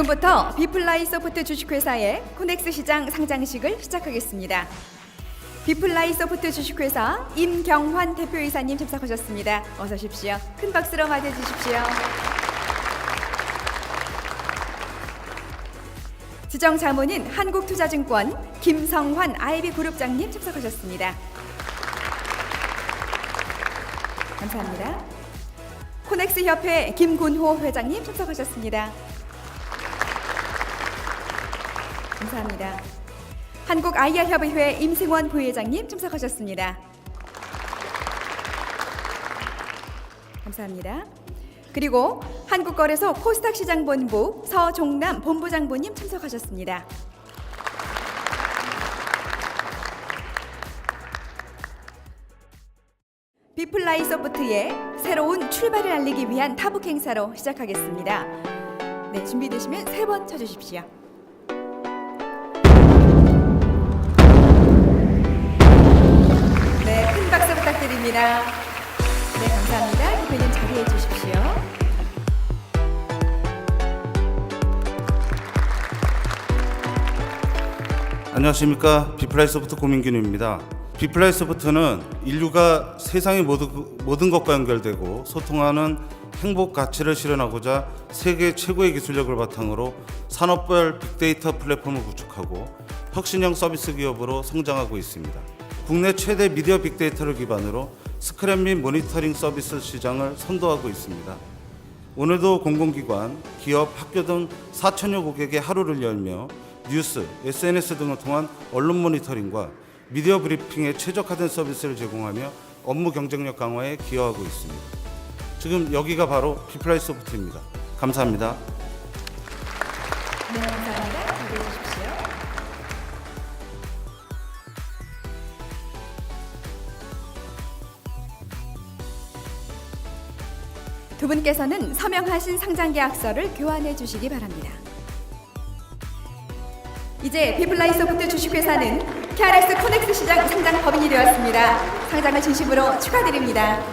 지금부터 비플라이 소프트 주식회사의 코넥스 시장 상장식을 시작하겠습니다. 비플라이 소프트 주식회사 임경환 대표이사님 참석하셨습니다. 어서 오십시오. 큰 박수로 맞이해주십시오. 지정 자문인 한국투자증권 김성환 아이비그룹장님 참석하셨습니다. 감사합니다. 코넥스 협회 김군호 회장님 참석하셨습니다. 감사합니다. 한국 아이알 협의회 임승원 부회장님 참석하셨습니다. 감사합니다. 그리고 한국거래소 코스닥 시장 본부 서종남 본부장부님 참석하셨습니다. 비플라이 소프트의 새로운 출발을 알리기 위한 타북 행사로 시작하겠습니다. 네, 준비되시면 세 번 쳐주십시오. 부탁드립니다. 네, 감사합니다. 대표님 자리해 주십시오. 안녕하십니까 비플라이 소프트 고민균입니다. 비플라이 소프트는 인류가 세상의 모든, 모든 것과 연결되고 소통하는 행복 가치를 실현하고자 세계 최고의 기술력을 바탕으로 산업별 빅데이터 플랫폼을 구축하고 혁신형 서비스 기업으로 성장하고 있습니다. 국내 최대 미디어 빅데이터를 기반으로 스크랩 및 모니터링 서비스 시장을 선도하고 있습니다. 오늘도 공공기관, 기업, 학교 등 4천여 고객의 하루를 열며 뉴스, SNS 등을 통한 언론 모니터링과 미디어 브리핑에 최적화된 서비스를 제공하며 업무 경쟁력 강화에 기여하고 있습니다. 지금 여기가 바로 비플라이 소프트입니다. 감사합니다. 네, 감사합니다. 자리해 주십시오. 두 분께서는 서명하신 상장 계약서를 교환해 주시기 바랍니다. 이제 비플라이 소프트 주식회사는 KRX 코넥스 시장 상장 법인이 되었습니다. 상장을 진심으로 축하드립니다.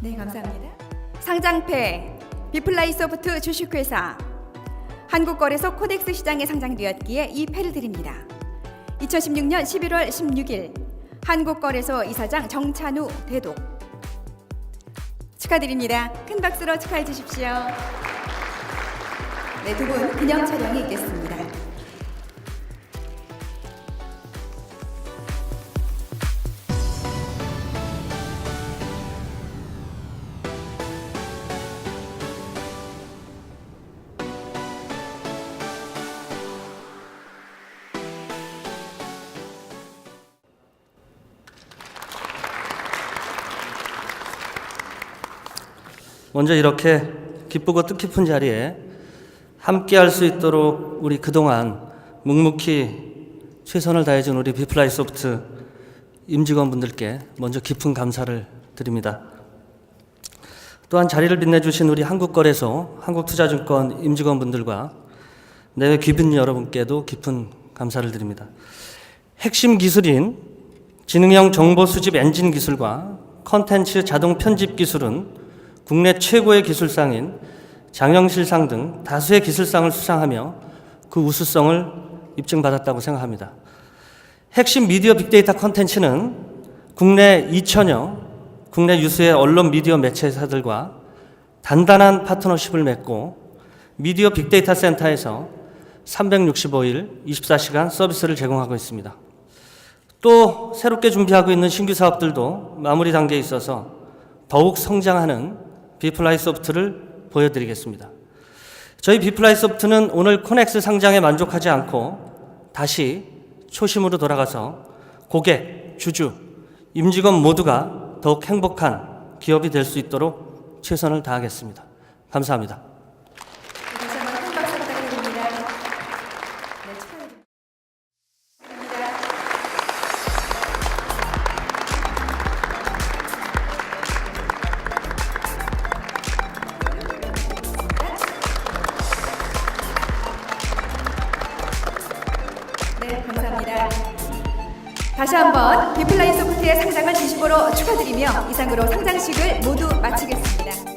네, 감사합니다. 상장패 비플라이 소프트 주식회사 한국거래소 코덱스 시장에 상장되었기에 이 패를 드립니다. 2016년 11월 16일 한국거래소 이사장 정찬우 대독 축하드립니다. 큰 박수로 축하해 주십시오. 네, 두 분 기념 촬영이 있겠습니다. 먼저 이렇게 기쁘고 뜻깊은 자리에 함께 할 수 있도록 우리 그동안 묵묵히 최선을 다해준 우리 비플라이 소프트 임직원분들께 먼저 깊은 감사를 드립니다. 또한 자리를 빛내주신 우리 한국거래소, 한국투자증권 임직원분들과 내외 귀빈 여러분께도 깊은 감사를 드립니다. 핵심 기술인 지능형 정보 수집 엔진 기술과 컨텐츠 자동 편집 기술은 국내 최고의 기술상인 장영실상 등 다수의 기술상을 수상하며 그 우수성을 입증받았다고 생각합니다. 핵심 미디어 빅데이터 컨텐츠는 국내 2천여 국내 유수의 언론 미디어 매체사들과 단단한 파트너십을 맺고 미디어 빅데이터 센터에서 365일 24시간 서비스를 제공하고 있습니다. 또 새롭게 준비하고 있는 신규 사업들도 마무리 단계에 있어서 더욱 성장하는 비플라이 소프트를 보여드리겠습니다. 저희 비플라이 소프트는 오늘 코넥스 상장에 만족하지 않고 다시 초심으로 돌아가서 고객, 주주, 임직원 모두가 더욱 행복한 기업이 될 수 있도록 최선을 다하겠습니다. 감사합니다. 다시 한번 비플라이 소프트의 상장을 진심으로 축하드리며 이상으로 상장식을 모두 마치겠습니다.